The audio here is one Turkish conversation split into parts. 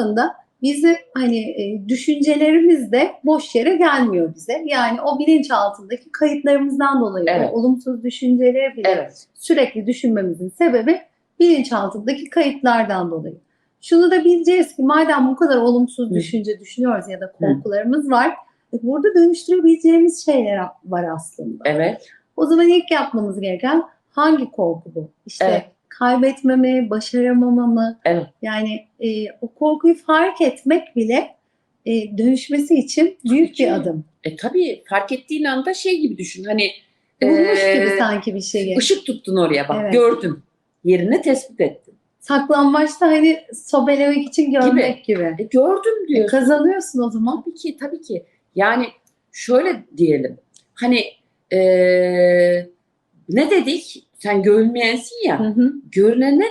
aslında bizi hani e, düşüncelerimiz de boş yere gelmiyor bize. Yani o bilinç altındaki kayıtlarımızdan dolayı Evet. olumsuz düşünceleri bile Evet. sürekli düşünmemizin sebebi bilinç altındaki kayıtlardan dolayı. Şunu da bileceğiz ki madem bu kadar olumsuz Hı. düşünce düşünüyoruz ya da korkularımız var, e, burada dönüştürebileceğimiz şeyler var aslında. Evet. O zaman ilk yapmamız gereken hangi korku bu? İşte Evet. Kaybetme mi, başaramama mı? Evet. Yani e, o korkuyu fark etmek bile e, dönüşmesi için büyük ki. bir adım. E tabii fark ettiğin anda şey gibi düşün. Hani Bulmuş e, gibi sanki bir şeyi. ışık tuttun oraya bak. Evet. Gördüm. Yerini tespit ettin. Saklambaçta hani sobelemek için görmek gibi. E, gördüm E, diyorsun. kazanıyorsun o zaman. Tabii ki, tabii ki. Yani şöyle diyelim. Hani eee, ne dedik? Sen görünmeyensin ya. Hı hı. Görünene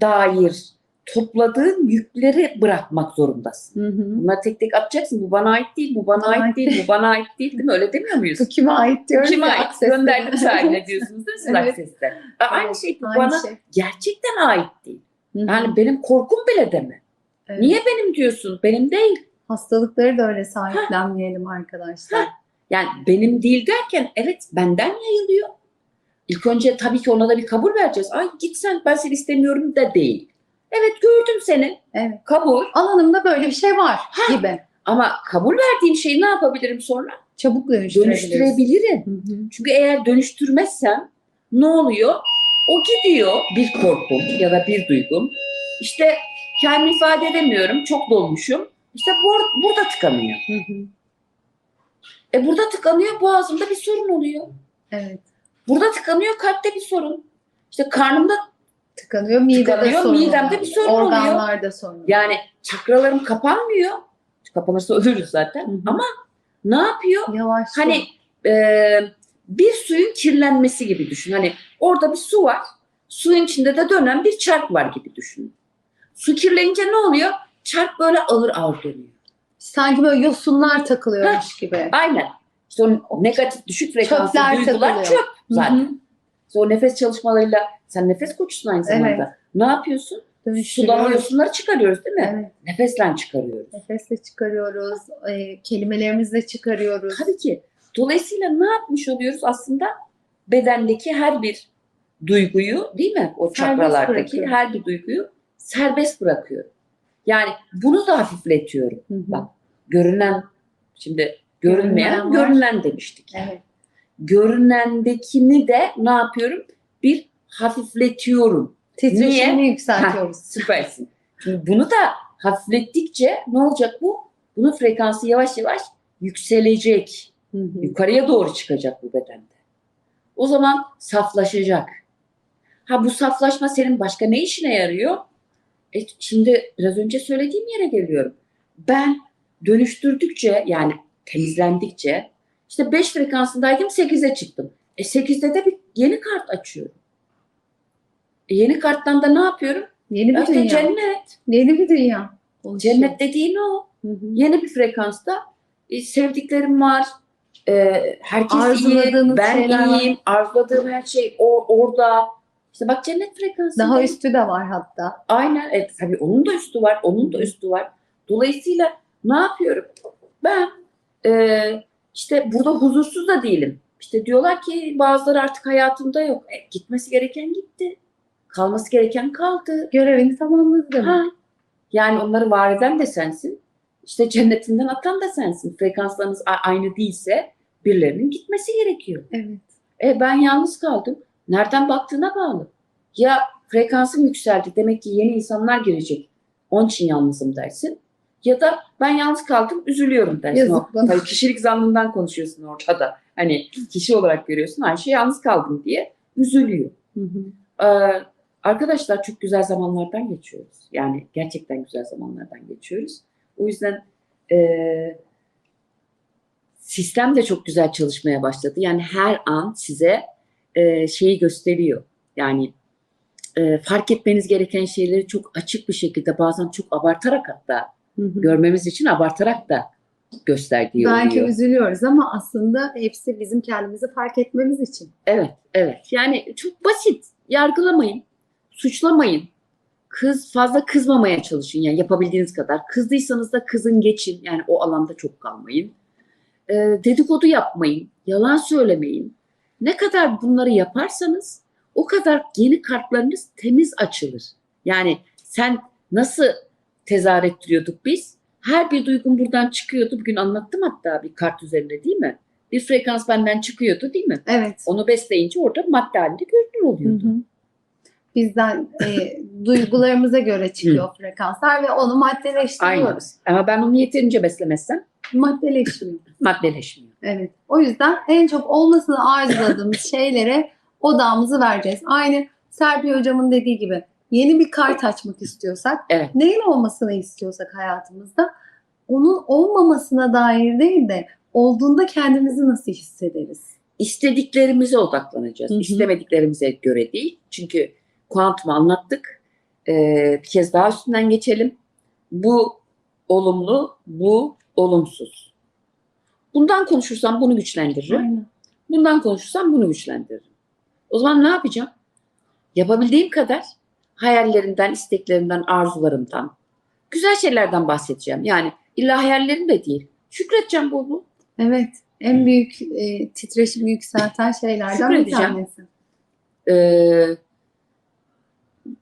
dair topladığın yükleri bırakmak zorundasın. Hı hı. Bunları tek tek atacaksın. Bu bana ait değil, bu bana Ait ait değil, bu bana ait değil değil mi? Öyle demiyor muyuz? Bu kime ait diyoruz Kime ya, ait? Access'te. Gönderdim sahibine diyorsunuz değil mi siz Evet. Access'te? E, Aynı Evet, şey bu aynı bana şey. gerçekten ait değil. Hı hı. Yani benim korkum bile deme. Evet. Niye benim diyorsun? Benim değil. Hastalıkları da öyle sahiplenmeyelim arkadaşlar. Yani benim değil derken evet benden yayılıyor. İlk önce tabii ki ona da bir kabul vereceğiz. Ay git sen ben seni istemiyorum da değil. Evet gördüm seni. Evet. Kabul. Alanımda böyle bir şey var gibi. Ama kabul verdiğim şeyi ne yapabilirim sonra? Çabuk. Dönüştürebilirim. Hı hı. Çünkü eğer dönüştürmezsem ne oluyor? O gidiyor bir korkum ya da bir duygum. İşte kendimi ifade edemiyorum. Çok dolmuşum. İşte bur- burada tıkanıyor. Hı hı. E burada tıkanıyor boğazımda bir sorun oluyor. Evet. Burada tıkanıyor kalpte bir sorun. İşte karnımda Tıkanıyor, midede Tıkanıyor, sorun midemde oluyor. bir sorun oluyor. Organlarda sorun oluyor. yani çakralarım kapanmıyor. Kapanırsa ölürüz zaten. Hı hı. Ama ne yapıyor? Yavaş. Hani e, bir suyun kirlenmesi gibi düşün. Hani orada bir su var. Suyun içinde de dönen bir çark var gibi düşün. Su kirlenince ne oluyor? Çark böyle ağır ağır dönüyor. sanki böyle yosunlar takılıyormuş gibi. Aynen. İşte o negatif düşük frekanslı Çöpler duygular takılıyor. çöp zaten. İşte o nefes çalışmalarıyla sen nefes koçusun aynı Evet. zamanda. Ne yapıyorsun? Sudan yosunları çıkarıyoruz değil mi? Evet. Nefesle çıkarıyoruz. Nefesle çıkarıyoruz, e, kelimelerimizle çıkarıyoruz. Tabii ki. Dolayısıyla ne yapmış oluyoruz? Aslında bedendeki her bir duyguyu değil mi? O çakralardaki her bir duyguyu serbest bırakıyorum. Yani bunu da hafifletiyorum. Hı hı. Bak. Görünen, şimdi görünmeyen, Görünmeyen var. görünen demiştik. Evet. Görünendekini de ne yapıyorum? Bir hafifletiyorum. Titreşimini yükseltiyoruz. Süpersin. Şimdi bunu da hafiflettikçe ne olacak bu? Bunun frekansı yavaş yavaş yükselecek. Hı hı. Yukarıya doğru çıkacak bu bedende. O zaman saflaşacak. Ha bu saflaşma senin başka ne işine yarıyor? E, şimdi biraz önce söylediğim yere geliyorum. Ben dönüştürdükçe yani temizlendikçe işte 5 frekansındaydım 8'e çıktım. E 8'de de bir yeni kart açıyorum. E, yeni karttan da ne yapıyorum? Yeni bir İşte dünya. cennet. Yeni bir dünya. oluşuyor. Cennet dediğin o. Hı hı. Yeni bir frekansta e, sevdiklerim var. E, herkes iyi. Ben şeyler var. iyiyim. Arzuladığım her şey o, orada. İşte bak cennet frekansı. Daha üstü de var hatta. Aynen. Evet, tabii onun da üstü var. Onun da üstü var. Dolayısıyla ne yapıyorum? Ben e, işte burada huzursuz da değilim. İşte diyorlar ki bazıları artık hayatımda yok. E, gitmesi gereken gitti. Kalması gereken kaldı. Görevini tamamladı demek. Ha. Yani onları var eden de sensin. İşte cennetinden atan da sensin. Frekanslarınız aynı değilse birilerinin gitmesi gerekiyor. Evet. E ben yalnız kaldım. Nereden baktığına bağlı. Ya frekansım yükseldi. Demek ki yeni insanlar girecek. Onun için yalnızım dersin. Ya da ben yalnız kaldım, üzülüyorum dersin. Yazık O- bana. Tabii kişilik zannından konuşuyorsun ortada. Hani kişi olarak görüyorsun. Ayşe yalnız kaldım diye üzülüyor. Hı hı. Ee, arkadaşlar çok güzel zamanlardan geçiyoruz. Yani gerçekten güzel zamanlardan geçiyoruz. O yüzden e, sistem de çok güzel çalışmaya başladı. Yani her an size e, şeyi gösteriyor. Yani e, fark etmeniz gereken şeyleri çok açık bir şekilde bazen çok abartarak hatta Hı hı. görmemiz için abartarak da gösterdiği Belki oluyor. üzülüyoruz ama aslında hepsi bizim kendimizi fark etmemiz için. Evet, evet. Yani çok basit. Yargılamayın, suçlamayın, kız fazla kızmamaya çalışın yani yapabildiğiniz kadar. Kızdıysanız da kızın geçin yani o alanda çok kalmayın. Ee, dedikodu yapmayın, yalan söylemeyin. Ne kadar bunları yaparsanız o kadar yeni kartlarınız temiz açılır. Yani sen nasıl tezahür ettiriyorduk biz? Her bir duygun buradan çıkıyordu. Bugün anlattım hatta bir kart üzerinde değil mi? Bir frekans benden çıkıyordu değil mi? Evet. Onu besleyince orada madde halinde görünür Hı oluyordu. hı. Bizden e, duygularımıza göre çıkıyor frekanslar ve onu Aynen. maddeleştiriyoruz. Ama ben onu yeterince beslemezsem Maddeleşmiyor. maddeleşmiyor. Evet. O yüzden en çok olmasını arzuladığımız şeylere odağımızı vereceğiz. Aynı Serpil hocamın dediği gibi yeni bir kart açmak istiyorsak, Evet. neyin olmasını istiyorsak hayatımızda onun olmamasına dair değil de olduğunda kendimizi nasıl hissederiz? İstediklerimize odaklanacağız. Hı hı. İstemediklerimize göre değil. Çünkü kuantumu anlattık. Ee, bir kez daha üstünden geçelim. Bu olumlu, bu olumsuz. Bundan konuşursam bunu güçlendiririm. Aynen. Bundan konuşursam bunu güçlendiririm. O zaman ne yapacağım? Yapabildiğim kadar hayallerimden, isteklerimden, arzularımdan, güzel şeylerden bahsedeceğim. Yani illa hayallerim de değil. Şükredeceğim bol bol. Evet. En büyük e, titreşimi yükselten şeylerden bir tanesi. Ee,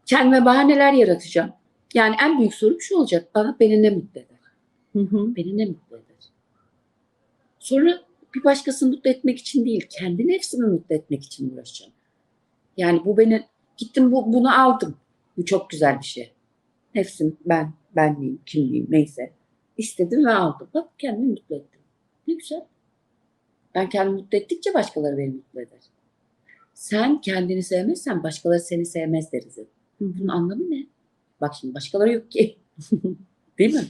kendime bahaneler yaratacağım. Yani en büyük sorum şu olacak. Bana beni ne mutlu eder? Hı hı. Beni ne mutlu eder? Sonra bir başkasını mutlu etmek için değil, kendi nefsimi mutlu etmek için uğraşacağım. Yani bu beni, gittim bu, bunu aldım. Bu çok güzel bir şey. Nefsim, ben, benliğim, kimliğim neyse. İstedim ve aldım. Bak kendimi mutlu ettim. Ne güzel. Ben kendimi mutlu ettikçe başkaları beni mutlu eder. Sen kendini sevmezsen başkaları seni sevmez deriz. Bunun anlamı ne? Bak şimdi başkaları yok ki. değil mi?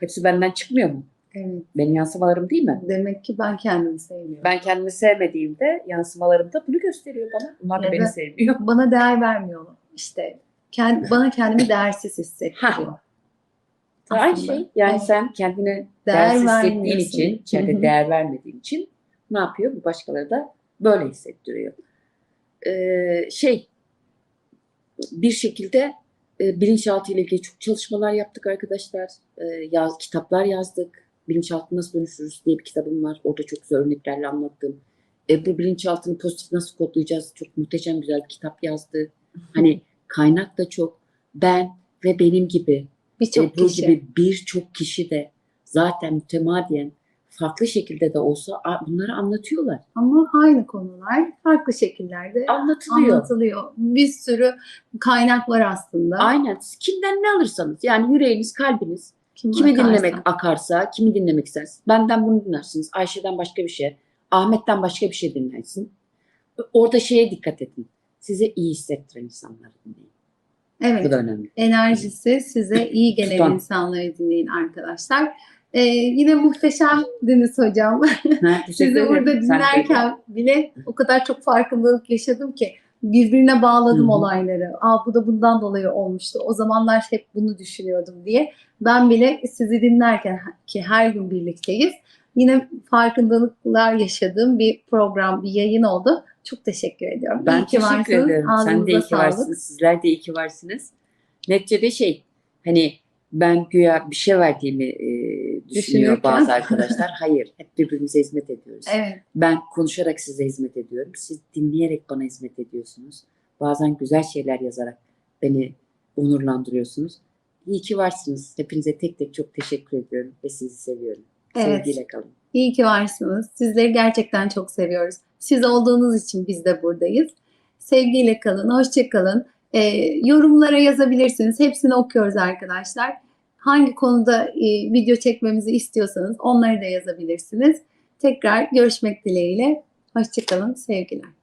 Hepsi benden çıkmıyor mu? Evet. Benim yansımalarım değil mi? Demek ki ben kendimi sevmiyorum. Ben kendimi sevmediğimde yansımalarım da bunu gösteriyor bana. Bunlar da beni Evet. sevmiyor. Bana değer vermiyor. İşte kend, bana kendimi değersiz hissettiriyor. Aynı Aslında. şey. Yani Evet. sen kendine Değer hissettiğin için, Hı içeride hı. değer vermediğin için ne yapıyor? Bu başkaları da böyle hissettiriyor. Ee, şey, bir şekilde e, bilinçaltı ile ilgili çok çalışmalar yaptık arkadaşlar. E, yaz, kitaplar yazdık. Bilinçaltı nasıl dönüşürüz diye bir kitabım var. Orada çok güzel örneklerle anlattım. E, bu bilinçaltını pozitif nasıl kodlayacağız? Çok muhteşem güzel bir kitap yazdı. Hani kaynak da çok. Ben ve benim gibi Birçok kişi. gibi birçok kişi de zaten mütemadiyen farklı şekilde de olsa bunları anlatıyorlar. Ama aynı konular farklı şekillerde Anlatılıyor. anlatılıyor. Bir sürü kaynak var aslında. Aynen. Kimden ne alırsanız yani yüreğiniz, kalbiniz Kim kimi bakarsa. dinlemek akarsa, kimi dinlemek istersiniz. Benden bunu dinlersiniz. Ayşe'den başka bir şey, Ahmet'ten başka bir şey dinlersin. Orada şeye dikkat edin. Size iyi hissettiren insanları dinleyin. Evet. Bu da önemli. enerjisi size iyi gelen Tutan. insanları dinleyin arkadaşlar. Ee, yine muhteşemdiniz hocam. Ha, Sizi burada dinlerken bile o kadar çok farkındalık yaşadım ki birbirine bağladım Hı hı. olayları. Aa bu da bundan dolayı olmuştu. O zamanlar hep bunu düşünüyordum diye. Ben bile sizi dinlerken ki her gün birlikteyiz. Yine farkındalıklar yaşadığım bir program, bir yayın oldu. Çok teşekkür ediyorum. Ben İyi ki teşekkür varsınız. ederim. Sen de Ağzınıza iyi ki sağlık. varsınız. Sizler de iyi ki varsınız. Neticede şey hani ben güya bir şey verdiğimi e, düşünüyor Düşünürken. bazı arkadaşlar. Hayır. Hep birbirimize hizmet ediyoruz. Evet. Ben konuşarak size hizmet ediyorum. Siz dinleyerek bana hizmet ediyorsunuz. Bazen güzel şeyler yazarak beni onurlandırıyorsunuz. İyi ki varsınız. Hepinize tek tek çok teşekkür ediyorum ve sizi seviyorum. Evet. Sevgiyle kalın. İyi ki varsınız. Sizleri gerçekten çok seviyoruz. Siz olduğunuz için biz de buradayız. Sevgiyle kalın, hoşça kalın. Ee, yorumlara yazabilirsiniz. Hepsini okuyoruz arkadaşlar. Hangi konuda e, video çekmemizi istiyorsanız onları da yazabilirsiniz. Tekrar görüşmek dileğiyle. Hoşça kalın, sevgiler.